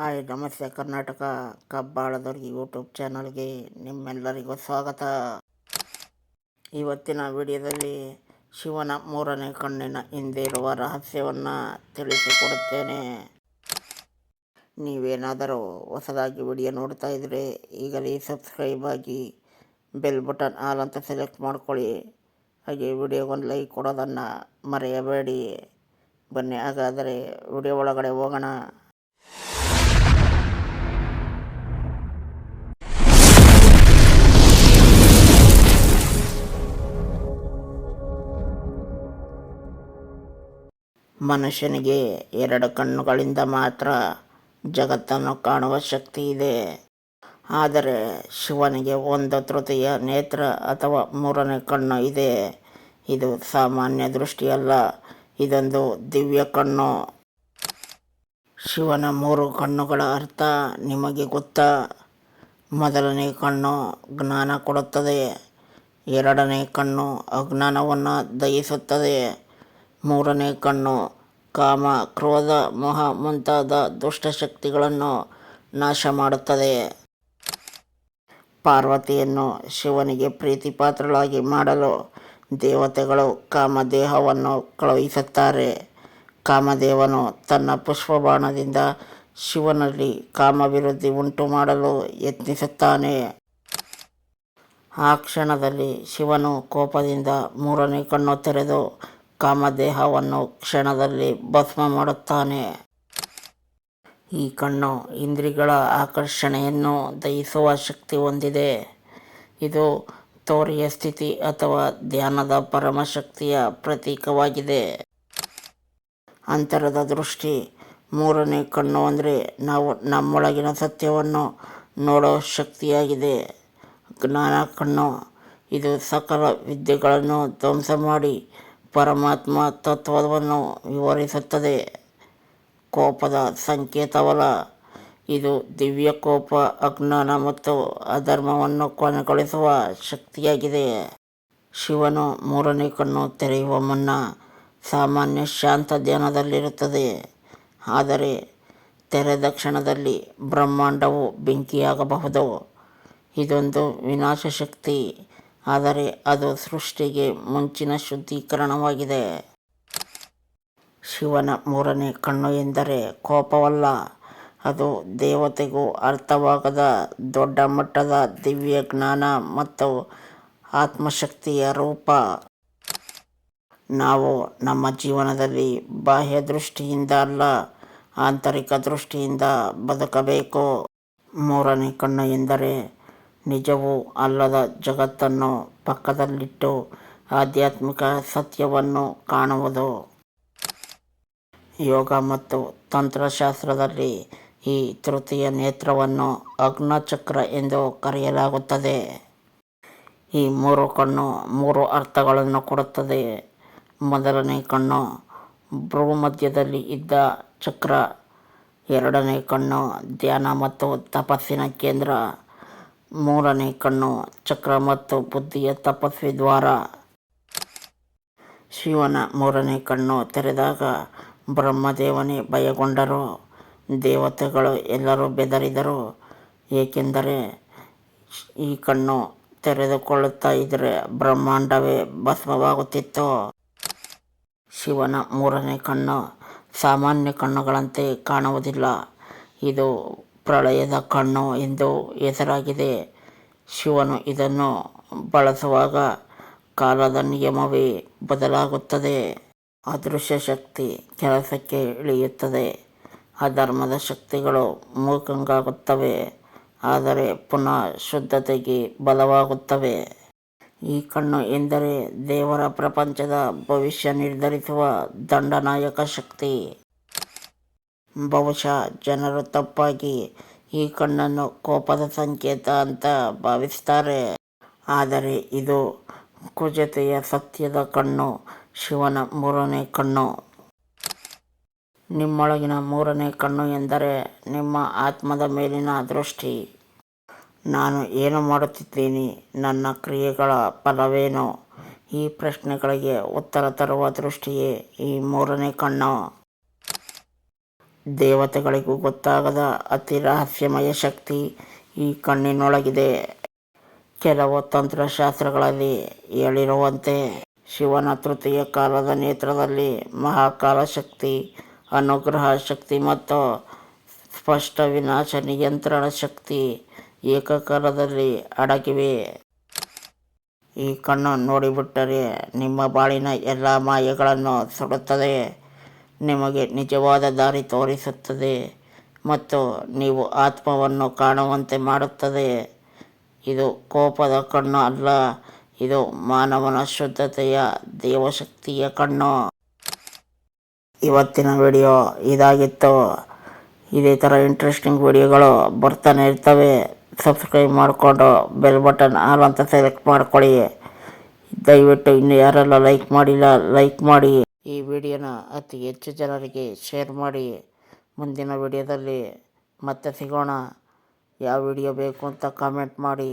Hi, ನಮಸ್ತೆ. Karnataka ಕಬ್ಬಾಳದವ್ರಿಗೆ YouTube ಚಾನಲ್ಗೆ ನಿಮ್ಮೆಲ್ಲರಿಗೂ ಸ್ವಾಗತ. ಇವತ್ತಿನ ವಿಡಿಯೋದಲ್ಲಿ ಶಿವನ ಮೂರನೇ ಕಣ್ಣಿನ ಹಿಂದೆ ಇರುವ ರಹಸ್ಯವನ್ನು ತಿಳಿಸಿಕೊಡುತ್ತೇನೆ. ನೀವೇನಾದರೂ ಹೊಸದಾಗಿ ವಿಡಿಯೋ ನೋಡ್ತಾ ಇದ್ದರೆ ಈಗಲೇ ಸಬ್ಸ್ಕ್ರೈಬ್ ಆಗಿ ಬೆಲ್ ಬಟನ್ ಆಲ್ ಅಂತ ಸೆಲೆಕ್ಟ್ ಮಾಡ್ಕೊಳ್ಳಿ. ಹಾಗೆ ವಿಡಿಯೋಗೊಂದು ಲೈಕ್ ಕೊಡೋದನ್ನು ಮರೆಯಬೇಡಿ. ಬನ್ನಿ, ಹಾಗಾದರೆ ವಿಡಿಯೋ ಒಳಗಡೆ ಹೋಗೋಣ. ಮನುಷ್ಯನಿಗೆ ಎರಡು ಕಣ್ಣುಗಳಿಂದ ಮಾತ್ರ ಜಗತ್ತನ್ನು ಕಾಣುವ ಶಕ್ತಿ ಇದೆ. ಆದರೆ ಶಿವನಿಗೆ ಒಂದು ತೃತೀಯ ನೇತ್ರ ಅಥವಾ ಮೂರನೇ ಕಣ್ಣು ಇದೆ. ಇದು ಸಾಮಾನ್ಯ ದೃಷ್ಟಿಯಲ್ಲ, ಇದೊಂದು ದಿವ್ಯ ಕಣ್ಣು. ಶಿವನ ಮೂರು ಕಣ್ಣುಗಳ ಅರ್ಥ ನಿಮಗೆ ಗೊತ್ತಾ? ಮೊದಲನೇ ಕಣ್ಣು ಜ್ಞಾನ ಕೊಡುತ್ತದೆ, ಎರಡನೇ ಕಣ್ಣು ಅಜ್ಞಾನವನ್ನು ದಯಿಸುತ್ತದೆ. ಮೂರನೇ ಕಣ್ಣು. ಕಾಮ, ಕ್ರೋಧ, ಮೋಹ ಮುಂತಾದ ದುಷ್ಟಶಕ್ತಿಗಳನ್ನು ನಾಶ ಮಾಡುತ್ತದೆ ಪಾರ್ವತಿಯನ್ನು ಶಿವನಿಗೆ ಪ್ರೀತಿಪಾತ್ರಳಾಗಿ ಮಾಡಲು ದೇವತೆಗಳು ಕಾಮದೇಹವನ್ನು ಕಳುಹಿಸುತ್ತಾರೆ. ಕಾಮದೇವನು ತನ್ನ ಪುಷ್ಪಬಾಣದಿಂದ ಶಿವನಲ್ಲಿ ಕಾಮಭಿವೃದ್ಧಿ ಉಂಟು ಮಾಡಲು ಯತ್ನಿಸುತ್ತಾನೆ. ಆ ಕ್ಷಣದಲ್ಲಿ ಶಿವನು ಕೋಪದಿಂದ ಮೂರನೇ ಕಣ್ಣು ತೆರೆದು ಕಾಮದೇಹವನ್ನು ಕ್ಷಣದಲ್ಲಿ ಭಸ್ಮ ಮಾಡುತ್ತಾನೆ. ಈ ಕಣ್ಣು ಇಂದ್ರಿಗಳ ಆಕರ್ಷಣೆಯನ್ನು ದಹಿಸುವ ಶಕ್ತಿ ಹೊಂದಿದೆ. ಇದು ತೋರಿಯ ಸ್ಥಿತಿ ಅಥವಾ ಧ್ಯಾನದ ಪರಮಶಕ್ತಿಯ ಪ್ರತೀಕವಾಗಿದೆ. ಅಂತರದ ದೃಷ್ಟಿ ಮೂರನೇ ಕಣ್ಣು ಅಂದರೆ ನಾವು ನಮ್ಮೊಳಗಿನ ಸತ್ಯವನ್ನು ನೋಡೋ ಶಕ್ತಿಯಾಗಿದೆ. ಜ್ಞಾನ ಕಣ್ಣು, ಇದು ಸಕಲ ವಿದ್ಯೆಗಳನ್ನು ಧ್ವಂಸ ಮಾಡಿ ಪರಮಾತ್ಮ ತತ್ವವನ್ನು ವಿವರಿಸುತ್ತದೆ. ಕೋಪದ ಸಂಕೇತವಲ್ಲ. ಇದು ದಿವ್ಯ ಕೋಪ, ಅಜ್ಞಾನ ಮತ್ತು ಅಧರ್ಮವನ್ನು ಕೊನೆಗೊಳಿಸುವ ಶಕ್ತಿಯಾಗಿದೆ. ಶಿವನು ಮೂರನೇ ಕಣ್ಣು ತೆರೆಯುವ ಮುನ್ನ ಸಾಮಾನ್ಯ ಶಾಂತ ಧ್ಯಾನದಲ್ಲಿರುತ್ತದೆ. ಆದರೆ ತೆರೆದ ಕ್ಷಣದಲ್ಲಿ ಬ್ರಹ್ಮಾಂಡವು ಬೆಂಕಿಯಾಗಬಹುದು. ಇದೊಂದು ವಿನಾಶ ಶಕ್ತಿ ಆದರೆ ಅದು ಸೃಷ್ಟಿಗೆ ಮುಂಚಿನ ಶುದ್ಧೀಕರಣವಾಗಿದೆ. ಶಿವನ ಮೂರನೇ ಕಣ್ಣು ಎಂದರೆ ಕೋಪವಲ್ಲ. ಅದು ದೇವತೆಗೂ ಅರ್ಥವಾಗದ ದೊಡ್ಡ ಮಟ್ಟದ ದಿವ್ಯ ಜ್ಞಾನ ಮತ್ತು ಆತ್ಮಶಕ್ತಿಯ ರೂಪ. ನಾವು ನಮ್ಮ ಜೀವನದಲ್ಲಿ ಬಾಹ್ಯ ದೃಷ್ಟಿಯಿಂದ ಅಲ್ಲ, ಆಂತರಿಕ ದೃಷ್ಟಿಯಿಂದ ಬದುಕಬೇಕು. ಮೂರನೇ ಕಣ್ಣು ಎಂದರೆ ನಿಜವೂ ಅಲ್ಲದ ಜಗತ್ತನ್ನು ಪಕ್ಕದಲ್ಲಿಟ್ಟು ಆಧ್ಯಾತ್ಮಿಕ ಸತ್ಯವನ್ನು ಕಾಣುವುದು. ಯೋಗ ಮತ್ತು ತಂತ್ರಶಾಸ್ತ್ರದಲ್ಲಿ ಈ ತೃತೀಯ ನೇತ್ರವನ್ನು ಅಗ್ನಚಕ್ರ ಎಂದು ಕರೆಯಲಾಗುತ್ತದೆ. ಈ ಮೂರು ಕಣ್ಣು ಮೂರು ಅರ್ಥಗಳನ್ನು ಕೊಡುತ್ತದೆ. ಮೊದಲನೇ ಕಣ್ಣು ಭ್ರೂಮಧ್ಯದಲ್ಲಿ ಇದ್ದ ಚಕ್ರ, ಎರಡನೇ ಕಣ್ಣು ಧ್ಯಾನ ಮತ್ತು ತಪಸ್ಸಿನ ಕೇಂದ್ರ. ಮೂರನೇ ಕಣ್ಣು, ಚಕ್ರ ಮತ್ತು ಬುದ್ಧಿಯ ತಪಸ್ವಿ ದ್ವಾರ ಶಿವನ ಮೂರನೇ ಕಣ್ಣು ತೆರೆದಾಗ ಬ್ರಹ್ಮದೇವನೇ ಭಯಗೊಂಡರು. ದೇವತೆಗಳು ಎಲ್ಲರೂ ಬೆದರಿದರು. ಏಕೆಂದರೆ ಈ ಕಣ್ಣು ತೆರೆದುಕೊಳ್ಳುತ್ತಾ ಇದ್ದರೆ ಬ್ರಹ್ಮಾಂಡವೇ ಭಸ್ಮವಾಗುತ್ತಿತ್ತು. ಶಿವನ ಮೂರನೇ ಕಣ್ಣು ಸಾಮಾನ್ಯ ಕಣ್ಣುಗಳಂತೆ ಕಾಣುವುದಿಲ್ಲ. ಇದು ಪ್ರಳಯದ ಕಣ್ಣು ಎಂದು ಹೆಸರಾಗಿದೆ ಶಿವನು ಇದನ್ನು ಬಳಸುವಾಗ ಕಾಲದ ನಿಯಮವೇ ಬದಲಾಗುತ್ತದೆ. ಅದೃಶ್ಯ ಶಕ್ತಿ ಕೆಲಸಕ್ಕೆ ಇಳಿಯುತ್ತದೆ. ಅಧರ್ಮದ ಶಕ್ತಿಗಳು ಮೂಕಂಗಾಗುತ್ತವೆ ಆದರೆ ಪುನಃ ಶುದ್ಧತೆಗೆ ಬಲವಾಗುತ್ತವೆ. ಈ ಕಣ್ಣು ಎಂದರೆ ದೇವರ ಪ್ರಪಂಚದ ಭವಿಷ್ಯ ನಿರ್ಧರಿಸುವ ದಂಡನಾಯಕ ಶಕ್ತಿ. ಬಹುಶಃ ಜನರು ತಪ್ಪಾಗಿ ಈ ಕಣ್ಣನ್ನು ಕೋಪದ ಸಂಕೇತ ಅಂತ ಭಾವಿಸ್ತಾರೆ. ಆದರೆ ಇದು ಕುಜತೆಯ ಸತ್ಯದ ಕಣ್ಣು, ಶಿವನ ಮೂರನೇ ಕಣ್ಣು. ನಿಮ್ಮೊಳಗಿನ ಮೂರನೇ ಕಣ್ಣು ಎಂದರೆ ನಿಮ್ಮ ಆತ್ಮದ ಮೇಲಿನ ದೃಷ್ಟಿ. ನಾನು ಏನು ಮಾಡುತ್ತಿದ್ದೀನಿ? ನನ್ನ ಕ್ರಿಯೆಗಳ ಫಲವೇನು? ಈ ಪ್ರಶ್ನೆಗಳಿಗೆ ಉತ್ತರ ತರುವ ದೃಷ್ಟಿಯೇ ಈ ಮೂರನೇ ಕಣ್ಣು. ದೇವತೆಗಳಿಗೂ ಗೊತ್ತಾಗದ ಅತಿ ರಹಸ್ಯಮಯ ಶಕ್ತಿ ಈ ಕಣ್ಣಿನೊಳಗಿದೆ. ಕೆಲವು ತಂತ್ರಶಾಸ್ತ್ರಗಳಲ್ಲಿ ಹೇಳಿರುವಂತೆ, ಶಿವನ ತೃತೀಯ ಕಾಲದ ನೇತ್ರದಲ್ಲಿ ಮಹಾಕಾಲ ಶಕ್ತಿ, ಅನುಗ್ರಹ ಶಕ್ತಿ ಮತ್ತು ಸ್ಪಷ್ಟ ವಿನಾಶ ನಿಯಂತ್ರಣ ಶಕ್ತಿ ಏಕಕಾಲದಲ್ಲಿ ಅಡಗಿವೆ. ಈ ಕಣ್ಣು ನೋಡಿಬಿಟ್ಟರೆ ನಿಮ್ಮ ಬಾಳಿನ ಎಲ್ಲ ಮಾಯೆಗಳನ್ನು ಸುಡುತ್ತದೆ. ನಿಮಗೆ ನಿಜವಾದ ದಾರಿ ತೋರಿಸುತ್ತದೆ ಮತ್ತು ನೀವು ಆತ್ಮವನ್ನು ಕಾಣುವಂತೆ ಮಾಡುತ್ತದೆ. ಇದು ಕೋಪದ ಕಣ್ಣು ಅಲ್ಲ, ಇದು ಮಾನವನ ಶುದ್ಧತೆಯ ದೇವಶಕ್ತಿಯ ಕಣ್ಣು. ಇವತ್ತಿನ ವಿಡಿಯೋ ಇದಾಗಿತ್ತು. ಇದೇ ಥರ ಇಂಟ್ರೆಸ್ಟಿಂಗ್ ವಿಡಿಯೋಗಳು ಬರ್ತಾನೆ ಇರ್ತವೆ. ಸಬ್ಸ್ಕ್ರೈಬ್ ಮಾಡಿಕೊಂಡು ಬೆಲ್ ಬಟನ್ ಆಲ್ ಅಂತ ಸೆಲೆಕ್ಟ್ ಮಾಡ್ಕೊಳ್ಳಿ. ದಯವಿಟ್ಟು ಇನ್ನು ಯಾರೆಲ್ಲ ಲೈಕ್ ಮಾಡಿಲ್ಲ ಲೈಕ್ ಮಾಡಿ. ಈ ವಿಡಿಯೋನ ಅತಿ ಹೆಚ್ಚು ಜನರಿಗೆ ಶೇರ್ ಮಾಡಿ. ಮುಂದಿನ ವಿಡಿಯೋದಲ್ಲಿ ಮತ್ತೆ ಸಿಗೋಣ. ಯಾವ ವಿಡಿಯೋ ಬೇಕು ಅಂತ ಕಾಮೆಂಟ್ ಮಾಡಿ.